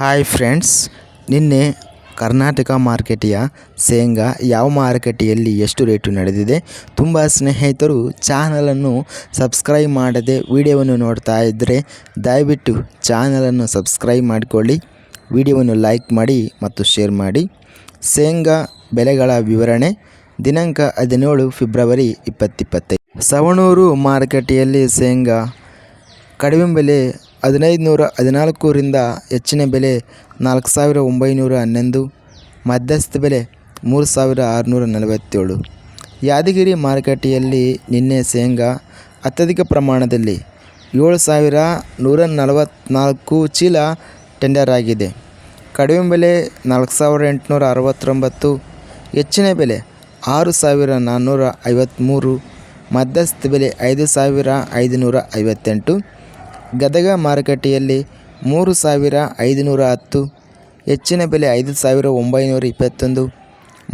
Hi friends ನಿನ್ನೆ ಕರ್ನಾಟಕ ಮಾರ್ಕೆಟಿಯ ಶೇಂಗಾ ಯಾವ ಮಾರುಕಟ್ಟೆಯಲ್ಲಿ ಎಷ್ಟು ರೇಟು ನಡೆದಿದೆ ತುಂಬ ಸ್ನೇಹಿತರು ಚಾನಲನ್ನು ಸಬ್ಸ್ಕ್ರೈಬ್ ಮಾಡದೆ ವಿಡಿಯೋವನ್ನು ನೋಡ್ತಾ ಇದ್ದರೆ ದಯವಿಟ್ಟು ಚಾನಲನ್ನು ಸಬ್ಸ್ಕ್ರೈಬ್ ಮಾಡಿಕೊಳ್ಳಿ, ವಿಡಿಯೋವನ್ನು ಲೈಕ್ ಮಾಡಿ ಮತ್ತು ಶೇರ್ ಮಾಡಿ. ಶೇಂಗಾ ಬೆಲೆಗಳ ವಿವರಣೆ, ದಿನಾಂಕ ಹದಿನೇಳು ಫೆಬ್ರವರಿ ಇಪ್ಪತ್ತಿಪ್ಪತ್ತೈದು ಸವಣೂರು ಮಾರುಕಟ್ಟೆಯಲ್ಲಿ ಶೇಂಗಾ ಕಡಿಮೆ ಬೆಲೆ ಹದಿನೈದು ನೂರ ಹದಿನಾಲ್ಕರಿಂದ ಹೆಚ್ಚಿನ ಬೆಲೆ ನಾಲ್ಕು ಸಾವಿರ ಒಂಬೈನೂರ ಹನ್ನೊಂದು ಮಧ್ಯಸ್ಥ ಬೆಲೆ ಮೂರು ಸಾವಿರ ಆರುನೂರ ನಲವತ್ತೇಳು. ಯಾದಗಿರಿ ಮಾರುಕಟ್ಟೆಯಲ್ಲಿ ನಿನ್ನೆ ಶೇಂಗಾ ಅತ್ಯಧಿಕ ಪ್ರಮಾಣದಲ್ಲಿ ಏಳು ಸಾವಿರ ನೂರ ನಲವತ್ತ್ನಾಲ್ಕು ಚೀಲ ಟೆಂಡರ್ ಆಗಿದೆ. ಕಡಿಮೆ ಬೆಲೆ ನಾಲ್ಕು ಸಾವಿರ ಎಂಟುನೂರ ಅರವತ್ತೊಂಬತ್ತು, ಹೆಚ್ಚಿನ ಬೆಲೆ ಆರು ಸಾವಿರ ನಾನ್ನೂರ ಐವತ್ತ್ಮೂರು ಮಧ್ಯಸ್ಥ ಬೆಲೆ ಐದು ಸಾವಿರ ಐದುನೂರ ಐವತ್ತೆಂಟು ಗದಗ ಮಾರುಕಟ್ಟೆಯಲ್ಲಿ ಮೂರು ಸಾವಿರ ಐದುನೂರ ಹತ್ತು, ಹೆಚ್ಚಿನ ಬೆಲೆ ಐದು ಸಾವಿರ ಒಂಬೈನೂರ ಇಪ್ಪತ್ತೊಂದು,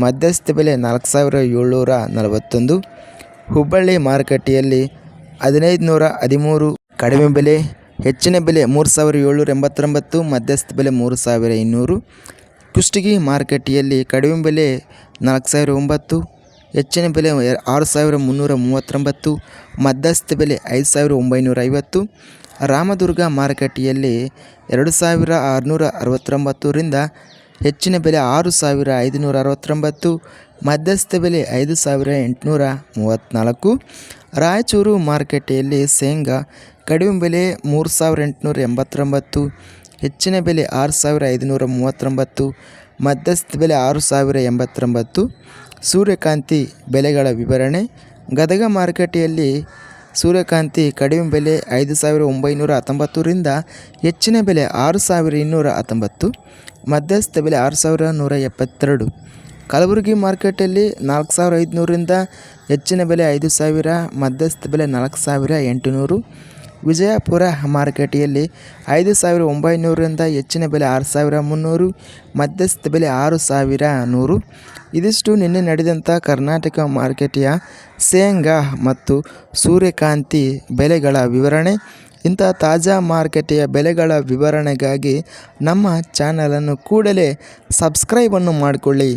ಮಧ್ಯಸ್ಥ ಬೆಲೆ ನಾಲ್ಕು ಸಾವಿರ ಏಳ್ನೂರ ನಲವತ್ತೊಂದು, ಹುಬ್ಬಳ್ಳಿ ಮಾರುಕಟ್ಟೆಯಲ್ಲಿ ಹದಿನೈದು ನೂರ ಹದಿಮೂರು, ಕಡಿಮೆ ಬೆಲೆ, ಹೆಚ್ಚಿನ ಬೆಲೆ ಮೂರು ಸಾವಿರ ಏಳ್ನೂರ ಎಂಬತ್ತೊಂಬತ್ತು, ಮಧ್ಯಸ್ಥ ಬೆಲೆ ಮೂರು ಸಾವಿರ ಇನ್ನೂರು, ಕುಷ್ಟಗಿ ಮಾರುಕಟ್ಟೆಯಲ್ಲಿ ಕಡಿಮೆ ಬೆಲೆ ನಾಲ್ಕು ಸಾವಿರ ಒಂಬತ್ತು, ಹೆಚ್ಚಿನ ಬೆಲೆ ಆರು ಸಾವಿರ ಮುನ್ನೂರ ಮೂವತ್ತೊಂಬತ್ತು, ಮಧ್ಯಸ್ಥ ಬೆಲೆ ಐದು ಸಾವಿರ ಒಂಬೈನೂರ ಐವತ್ತು ರಾಮದುರ್ಗ ಮಾರುಕಟ್ಟೆಯಲ್ಲಿ ಎರಡು ಸಾವಿರ ಆರುನೂರ ಅರವತ್ತೊಂಬತ್ತರಿಂದ ಹೆಚ್ಚಿನ ಬೆಲೆ ಆರು ಸಾವಿರ ಐದುನೂರ ಅರವತ್ತೊಂಬತ್ತು, ಮಧ್ಯಸ್ಥ ಬೆಲೆ ಐದು ಸಾವಿರ ಎಂಟುನೂರ ಮೂವತ್ತ್ನಾಲ್ಕು ರಾಯಚೂರು ಮಾರುಕಟ್ಟೆಯಲ್ಲಿ ಶೇಂಗಾ ಕಡಿಮೆ ಬೆಲೆ ಮೂರು ಸಾವಿರ ಎಂಟುನೂರ ಎಂಬತ್ತೊಂಬತ್ತು, ಹೆಚ್ಚಿನ ಬೆಲೆ ಆರು ಸಾವಿರ ಐದುನೂರ ಮೂವತ್ತೊಂಬತ್ತು, ಮಧ್ಯಸ್ಥ ಬೆಲೆ ಆರು ಸಾವಿರ ಎಂಬತ್ತೊಂಬತ್ತು. ಸೂರ್ಯಕಾಂತಿ ಬೆಲೆಗಳ ವಿವರಣೆ, ಗದಗ ಮಾರುಕಟ್ಟೆಯಲ್ಲಿ ಸೂರ್ಯಕಾಂತಿ ಕಡಿಮೆ ಬೆಲೆ ಐದು ಸಾವಿರ ಒಂಬೈನೂರ ಹತ್ತೊಂಬತ್ತರಿಂದ ಹೆಚ್ಚಿನ ಬೆಲೆ ಆರು ಸಾವಿರ ಇನ್ನೂರ ಹತ್ತೊಂಬತ್ತು, ಮಧ್ಯಸ್ಥ ಬೆಲೆ ಆರು ಸಾವಿರ ನೂರ ಎಪ್ಪತ್ತೆರಡು. ಕಲಬುರಗಿ ಮಾರ್ಕೆಟಲ್ಲಿ ನಾಲ್ಕು ಸಾವಿರ ಐದುನೂರಿಂದ ಹೆಚ್ಚಿನ ಬೆಲೆ ಐದು ಸಾವಿರ, ಮಧ್ಯಸ್ಥ ಬೆಲೆ ನಾಲ್ಕು ಸಾವಿರ ಎಂಟುನೂರು ವಿಜಯಪುರ ಮಾರುಕಟ್ಟೆಯಲ್ಲಿ ಐದು ಸಾವಿರ ಒಂಬೈನೂರರಿಂದ ಹೆಚ್ಚಿನ ಬೆಲೆ ಆರು ಸಾವಿರ ಮುನ್ನೂರು, ಮಧ್ಯಸ್ಥ ಬೆಲೆ ಆರು ಸಾವಿರ ನೂರು. ಇದಿಷ್ಟು ನಿನ್ನೆ ನಡೆದಂಥ ಕರ್ನಾಟಕ ಮಾರುಕಟ್ಟೆಯ ಶೇಂಗಾ ಮತ್ತು ಸೂರ್ಯಕಾಂತಿ ಬೆಲೆಗಳ ವಿವರಣೆ. ಇಂಥ ತಾಜಾ ಮಾರುಕಟ್ಟೆಯ ಬೆಲೆಗಳ ವಿವರಣೆಗಾಗಿ ನಮ್ಮ ಚಾನಲನ್ನು ಕೂಡಲೇ ಸಬ್ಸ್ಕ್ರೈಬನ್ನು ಮಾಡಿಕೊಳ್ಳಿ.